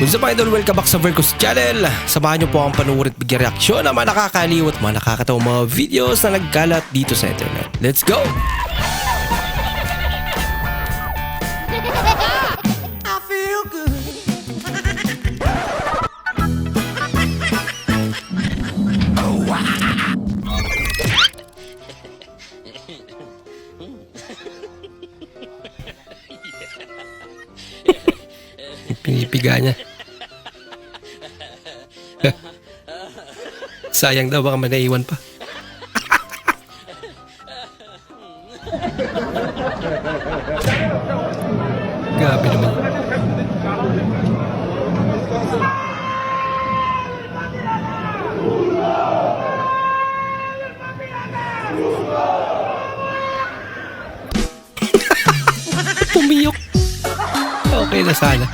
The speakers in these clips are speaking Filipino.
What's up idol? Welcome back sa Vercos Channel. Samahan niyo po ang panuwid at bigyan reaksyon ng mga nakakaliw at mga nakakatawang mga videos na nagkalat dito sa internet. Let's go! Pinipiga niya. Sayang daw baka may naiwan pa. Grabe naman. Pumiyok. Okay na sana.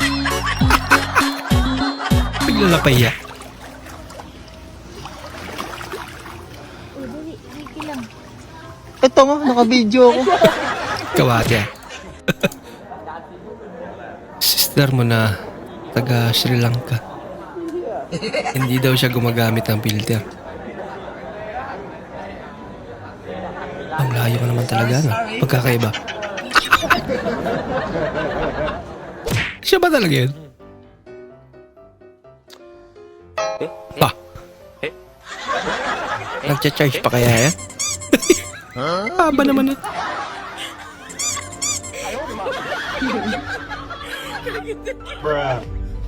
Bigla na pahiya. Ito nga, naka-video ako. Kawate. Sister mo na taga Sri Lanka. Hindi daw siya gumagamit ng filter. Ang layo ka naman talaga, no? Pagkakaiba. siya ba talaga yun? Pa. Nagcha-charge pa kaya yan? Haba naman eh.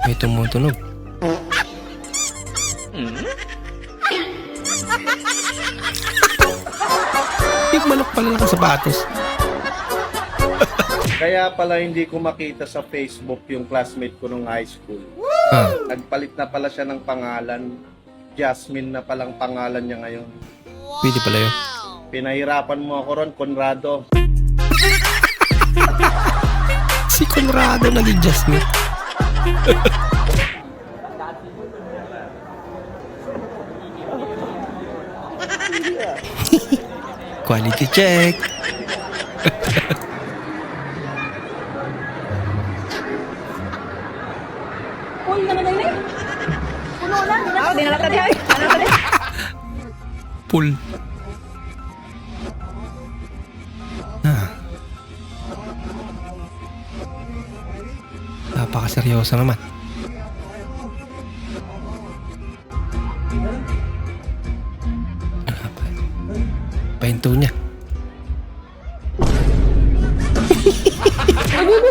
May tumutunog. Yung manok pala nakasapatos. Kaya pala hindi ko makita sa Facebook yung classmate ko nung high school. Ah, Nagpalit na pala siya ng pangalan. Jasmine na palang pangalan niya ngayon. pwede pala yun. Pinahirapan mo ako ron, Conrado. Si Conrado naging Jasmine. Quality check. Uy, ano na yun? Puno na. Ah, di na lang tadi. Ano tadi? Full. Napakaseryoso naman. Ano pa? Pahinto niya.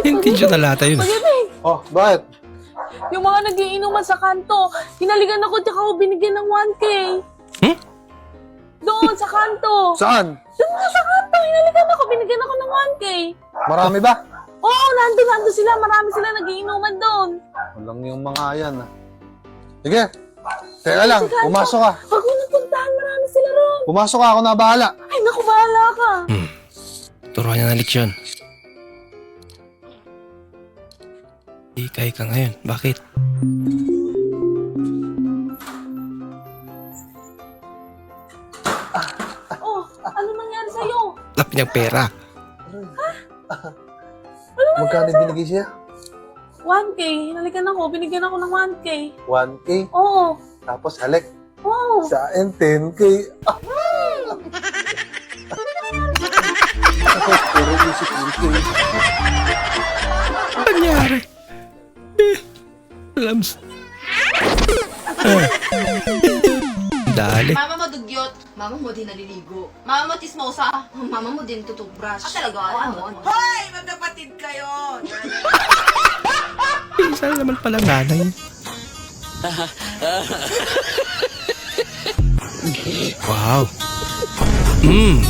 Hindi siya nalata yun. Oh, bakit? Yung mga nagiinuman sa kanto, hinaligan ako tsaka ako binigyan ng 1K. Hmm? Doon, sa kanto. Saan? Doon sa kanto, hinaligan ako, binigyan ako ng 1K. Marami ba? Oo, nandun, nandun sila. Marami sila nagiinuman doon. Walang yung mga yan ah. Sige. Teka lang, kanto. pumasok ka. Huwag mo napuntahan, marami sila ron. Pumasok ka, ako na bahala. Ay, naku, bahala ka. Turuan niya ng leksyon. Ikay ka ngayon. Bakit? Oh, ano nangyari sa'yo? Lap niyang pera. Magkano binigay siya? 1K, hinalikan ako, binigyan ako ng 1K. 1K. Oo, Tapos halik. oo. Sa akin, 10K. Ah. Puro isip 10K. Ano nangyari? Eh, Lams. Ah. Dali. Mama mo dugyot, mama mo din naliligo. Mama mo tismosa, mama mo din tutubrush. Ah, talaga? Ano? ano? Isa naman pala nanay. wow. Mm.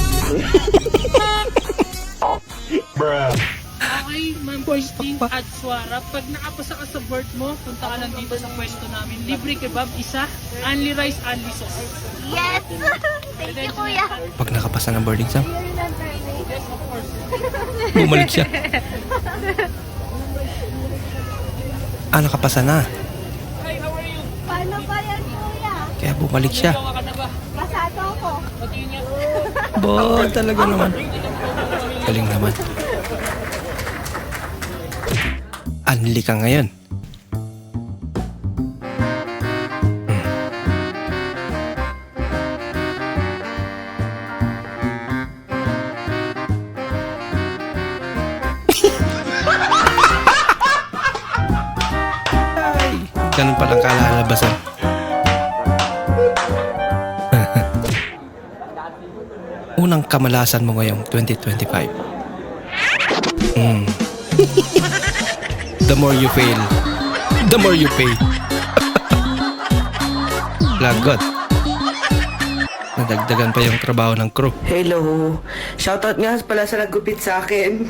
Okay, Ma'am Christine Adswara, pag nakapasa ka sa birth mo, punta ka lang dito sa pwesto namin. Libre kebab, isa, only rice, only sauce. Yes! Thank you, kuya. Pag nakapasa ng boarding exam, bumalik siya. Ah, nakapasa na. Hi, how are you? Paano ba yan, kuya? Kaya bumalik siya. Pasado ako. Bo, talaga naman. Galing naman. Anli ka ngayon. Unang kamalasan mo ngayong 2025. Mm. the more you fail, the more you pay. Lagot. Nadagdagan pa yung trabaho ng crew. Hello. Shoutout nga pala sa nagupit sa akin.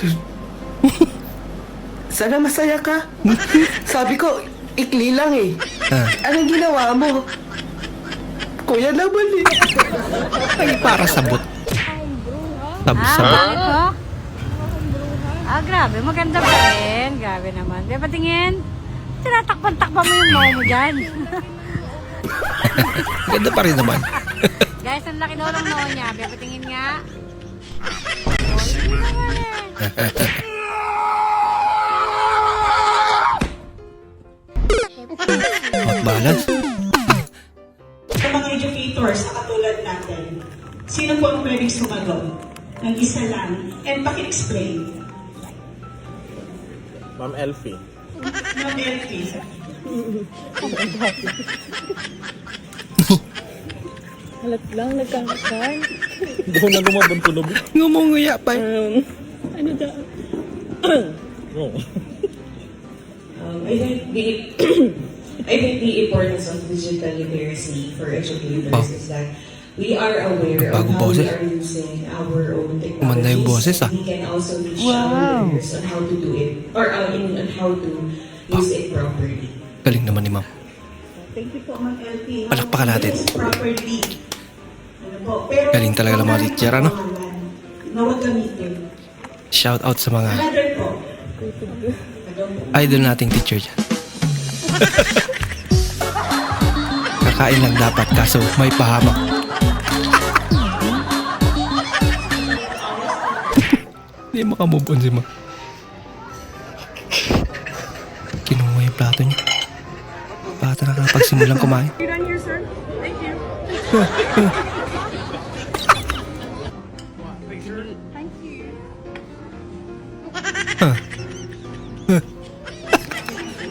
Sana masaya ka. Sabi ko, ikli lang eh. Ah. Anong ginawa mo? Kuya naman eh. Ay, para sabot. Ah, ah, grabe. Maganda pa rin. Grabe naman. Di ba tingin? Tinatakpan-takpan mo yung mao mo dyan. Ganda pa rin naman. Guys, ang laki daw ng noo niya. Di ba tingin nga? Hot balance. Sa mga educators na katulad natin, sino po ang pwedeng sumagot ng isa lang and paki-explain? Ma'am Elfie. Ma'am Elfie. Ngumunguya pa eh. Um, I think the I think the importance of digital literacy for educators Oh. is that we are aware of Bagong how we boses. are using our own technologies. Umanda yung boses, ah. We can also teach our learners on how to do it or uh, in, on how to use it properly. Galing naman ni ma'am. Thank you po, Ma'am Elfie. Palakpakan natin. Yes, properly. Ano po, pero Galing talaga ng mga teacher, ano? Na huwag gamitin. Shout out sa mga Another po. idol nating teacher dyan. Kakain lang dapat kaso may pahamak. Hindi makamove on si ma. Kinuha yung plato niya. Bata nakapagsimulang kumain.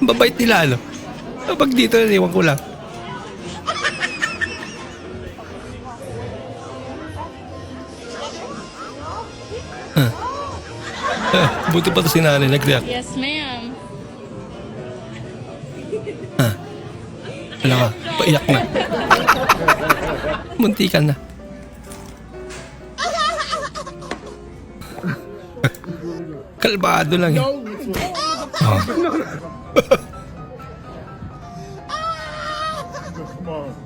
Babait nila ano. Kapag dito, iwan ko lang. Buti pa si nanay nag-react. Yes, ma'am. Wala ka, paiyak na. Muntikan na. Kalbado lang eh. Oh.